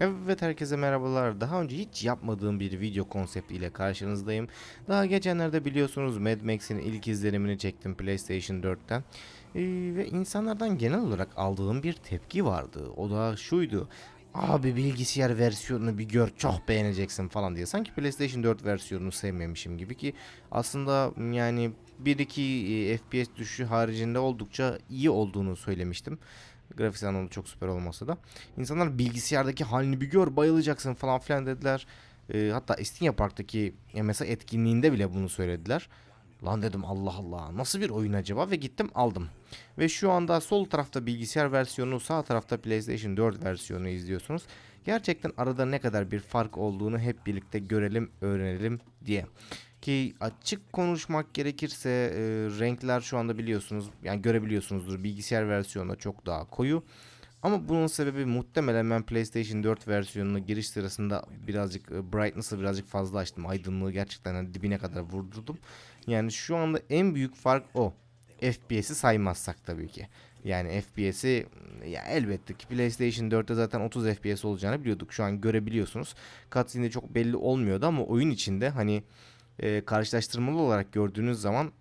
Evet herkese merhabalar. Daha önce hiç yapmadığım bir video konsepti ile karşınızdayım. Daha geçenlerde biliyorsunuz Mad Max'in ilk izlenimini çektim PlayStation 4'ten. Ee, ve insanlardan genel olarak aldığım bir tepki vardı. O da şuydu. Abi bilgisayar versiyonunu bir gör çok beğeneceksin falan diye. Sanki PlayStation 4 versiyonunu sevmemişim gibi ki aslında yani 1-2 e, FPS düşüşü haricinde oldukça iyi olduğunu söylemiştim. Grafik anlamda çok süper olmasa da. İnsanlar bilgisayardaki halini bir gör bayılacaksın falan filan dediler. Ee, hatta Estinya Park'taki MSI etkinliğinde bile bunu söylediler. Lan dedim Allah Allah nasıl bir oyun acaba ve gittim aldım. Ve şu anda sol tarafta bilgisayar versiyonu sağ tarafta PlayStation 4 versiyonu izliyorsunuz. Gerçekten arada ne kadar bir fark olduğunu hep birlikte görelim öğrenelim diye. Ki açık konuşmak gerekirse e, renkler şu anda biliyorsunuz yani görebiliyorsunuzdur bilgisayar versiyonunda çok daha koyu. Ama bunun sebebi muhtemelen ben PlayStation 4 versiyonuna giriş sırasında birazcık e, brightness'ı birazcık fazla açtım. Aydınlığı gerçekten hani dibine kadar vurdurdum. Yani şu anda en büyük fark o. FPS'i saymazsak tabii ki. Yani FPS'i ya elbette ki PlayStation 4'te zaten 30 FPS olacağını biliyorduk. Şu an görebiliyorsunuz. Cutscene'de çok belli olmuyordu ama oyun içinde hani e, karşılaştırmalı olarak gördüğünüz zaman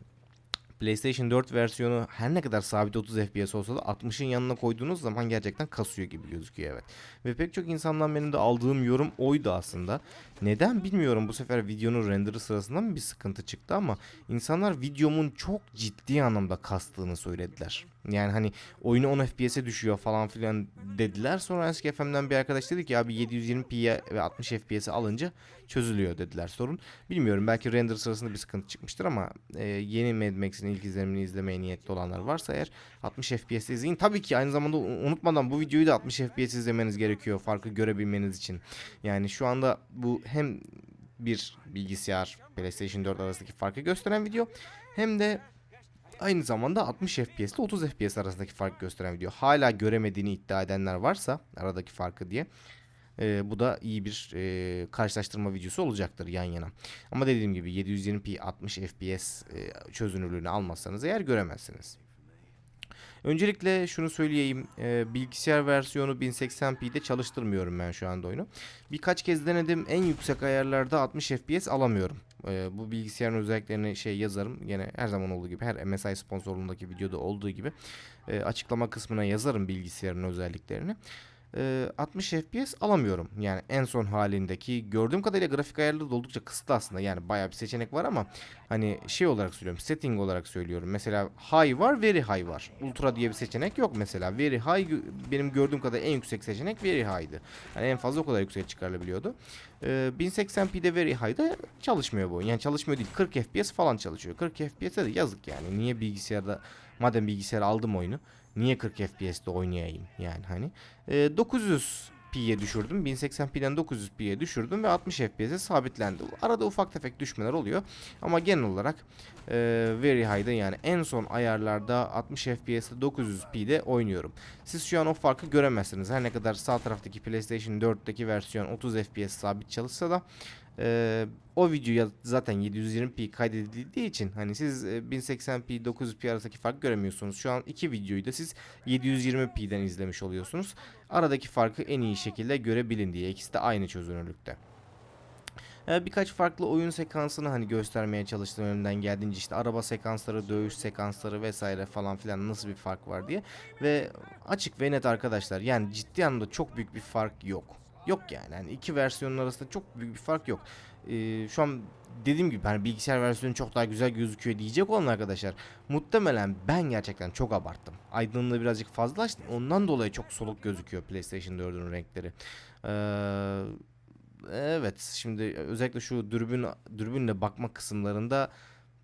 PlayStation 4 versiyonu her ne kadar sabit 30 FPS olsa da 60'ın yanına koyduğunuz zaman gerçekten kasıyor gibi gözüküyor evet. Ve pek çok insandan benim de aldığım yorum oydu aslında. Neden bilmiyorum bu sefer videonun renderı sırasında mı bir sıkıntı çıktı ama insanlar videomun çok ciddi anlamda kastığını söylediler. Yani hani oyunu 10 FPS'e düşüyor falan filan dediler. Sonra eski FM'den bir arkadaş dedi ki abi 720p'ye ve 60 FPS'e alınca çözülüyor dediler sorun. Bilmiyorum belki render sırasında bir sıkıntı çıkmıştır ama e, yeni Mad Max'in ilk izlenimini izlemeye niyetli olanlar varsa eğer 60 FPS izleyin. Tabii ki aynı zamanda unutmadan bu videoyu da 60 FPS izlemeniz gerekiyor farkı görebilmeniz için. Yani şu anda bu hem bir bilgisayar PlayStation 4 arasındaki farkı gösteren video hem de aynı zamanda 60 FPS ile 30 FPS arasındaki fark gösteren video. Hala göremediğini iddia edenler varsa aradaki farkı diye e, bu da iyi bir e, karşılaştırma videosu olacaktır yan yana. Ama dediğim gibi 720p 60 FPS e, çözünürlüğünü almazsanız eğer göremezsiniz. Öncelikle şunu söyleyeyim. E, bilgisayar versiyonu 1080p'de çalıştırmıyorum ben şu anda oyunu. Birkaç kez denedim. En yüksek ayarlarda 60 FPS alamıyorum. E, bu bilgisayarın özelliklerini şey yazarım. Yine her zaman olduğu gibi her MSI sponsorluğundaki videoda olduğu gibi e, açıklama kısmına yazarım bilgisayarın özelliklerini. E, 60 FPS alamıyorum. Yani en son halindeki gördüğüm kadarıyla grafik ayarları da oldukça kısıtlı aslında. Yani bayağı bir seçenek var ama hani şey olarak söylüyorum. Setting olarak söylüyorum. Mesela high var, very high var. Ultra diye bir seçenek yok mesela. Very high benim gördüğüm kadar en yüksek seçenek very high'dı. Yani en fazla o kadar yüksek çıkarılabiliyordu. Ee, 1080p'de very high'da çalışmıyor bu. Yani çalışmıyor değil. 40 FPS falan çalışıyor. 40 FPS'e de yazık yani. Niye bilgisayarda madem bilgisayar aldım oyunu niye 40 FPS'te oynayayım yani hani. Ee, 900 P'ye düşürdüm. 1080p'den 900p'ye düşürdüm ve 60 FPS'e sabitlendi. Arada ufak tefek düşmeler oluyor. Ama genel olarak e, Very High'da yani en son ayarlarda 60 FPS'te 900p'de oynuyorum. Siz şu an o farkı göremezsiniz. Her ne kadar sağ taraftaki PlayStation 4'teki versiyon 30 FPS sabit çalışsa da e, o videoya zaten 720p kaydedildiği için hani siz e, 1080p 900p arasındaki fark göremiyorsunuz. Şu an iki videoyu da siz 720p'den izlemiş oluyorsunuz. Aradaki farkı en iyi şekilde görebilin diye. İkisi de aynı çözünürlükte. Ee, birkaç farklı oyun sekansını hani göstermeye çalıştım elimden geldiğince işte araba sekansları, dövüş sekansları vesaire falan filan nasıl bir fark var diye. Ve açık ve net arkadaşlar yani ciddi anlamda çok büyük bir fark yok. Yok yani. yani iki versiyonun arasında çok büyük bir fark yok. Ee, şu an dediğim gibi hani bilgisayar versiyonu çok daha güzel gözüküyor diyecek olan arkadaşlar. Muhtemelen ben gerçekten çok abarttım. Aydınlığı birazcık fazla. Ondan dolayı çok soluk gözüküyor PlayStation 4'ün renkleri. Ee, evet şimdi özellikle şu dürbün dürbünle bakma kısımlarında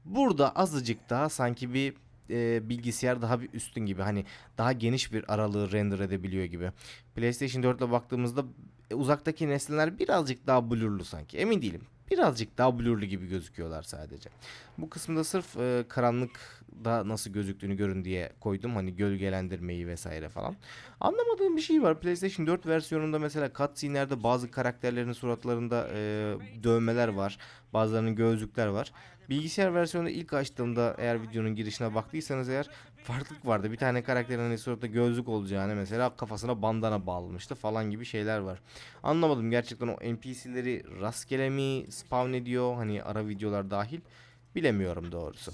burada azıcık daha sanki bir e, bilgisayar daha bir üstün gibi hani daha geniş bir aralığı render edebiliyor gibi. PlayStation 4 ile baktığımızda e, uzaktaki nesneler birazcık daha blurlu sanki. Emin değilim. Birazcık daha blurlu gibi gözüküyorlar sadece. Bu kısımda sırf e, karanlıkta nasıl gözüktüğünü görün diye koydum. Hani gölgelendirmeyi vesaire falan. Anlamadığım bir şey var. PlayStation 4 versiyonunda mesela cutscene'lerde bazı karakterlerin suratlarında e, dövmeler var. Bazılarının gözlükler var. Bilgisayar versiyonu ilk açtığımda eğer videonun girişine baktıysanız eğer farklılık vardı. Bir tane karakterin hani suratında gözlük olacağını mesela kafasına bandana bağlamıştı falan gibi şeyler var. Anlamadım gerçekten o NPC'leri rastgele mi spawn ediyor hani ara videolar dahil bilemiyorum doğrusu.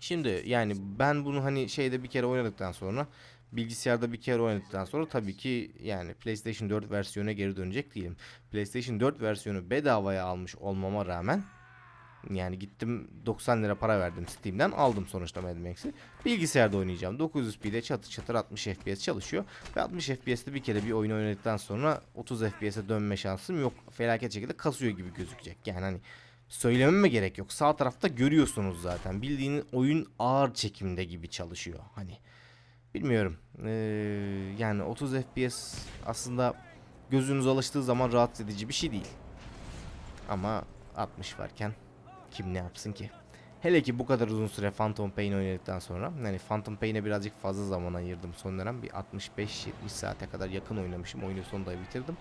Şimdi yani ben bunu hani şeyde bir kere oynadıktan sonra bilgisayarda bir kere oynadıktan sonra tabii ki yani PlayStation 4 versiyona geri dönecek değilim. PlayStation 4 versiyonu bedavaya almış olmama rağmen yani gittim 90 lira para verdim Steam'den aldım sonuçta Mad Max'i. Bilgisayarda oynayacağım. 900p'de çatır çatır 60 FPS çalışıyor. Ve 60 FPS'te bir kere bir oyun oynadıktan sonra 30 FPS'e dönme şansım yok. Felaket şekilde kasıyor gibi gözükecek. Yani hani söylememe gerek yok. Sağ tarafta görüyorsunuz zaten. Bildiğin oyun ağır çekimde gibi çalışıyor. Hani bilmiyorum. Ee, yani 30 FPS aslında gözünüz alıştığı zaman rahatsız edici bir şey değil. Ama 60 varken kim ne yapsın ki? Hele ki bu kadar uzun süre Phantom Pain oynadıktan sonra yani Phantom Pain'e birazcık fazla zaman ayırdım son dönem. Bir 65-70 saate kadar yakın oynamışım. Oyunu sonunda bitirdim.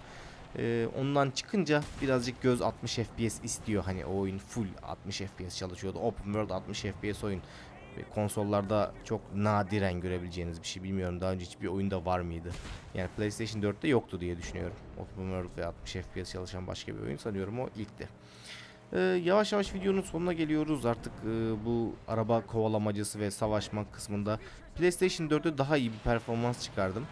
Ee, ondan çıkınca birazcık göz 60 FPS istiyor. Hani o oyun full 60 FPS çalışıyordu. Open World 60 FPS oyun. Konsollarda çok nadiren görebileceğiniz bir şey. Bilmiyorum daha önce hiçbir oyunda var mıydı? Yani PlayStation 4'te yoktu diye düşünüyorum. Open World ve 60 FPS çalışan başka bir oyun sanıyorum o ilkti. Ee, yavaş yavaş videonun sonuna geliyoruz artık e, bu araba kovalamacası ve savaşma kısmında PlayStation 4'te daha iyi bir performans çıkardım.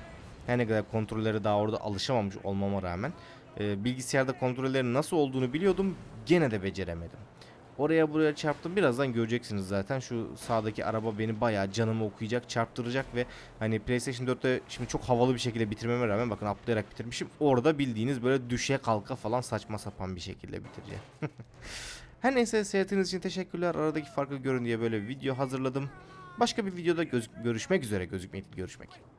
Her ne kadar kontrollere daha orada alışamamış olmama rağmen e, bilgisayarda kontrollerin nasıl olduğunu biliyordum gene de beceremedim. Oraya buraya çarptım birazdan göreceksiniz zaten şu sağdaki araba beni bayağı canımı okuyacak çarptıracak ve hani PlayStation 4'te şimdi çok havalı bir şekilde bitirmeme rağmen bakın atlayarak bitirmişim orada bildiğiniz böyle düşe kalka falan saçma sapan bir şekilde bitireceğim. Her neyse seyrettiğiniz için teşekkürler aradaki farkı görün diye böyle bir video hazırladım. Başka bir videoda görüşmek üzere gözükmek görüşmek.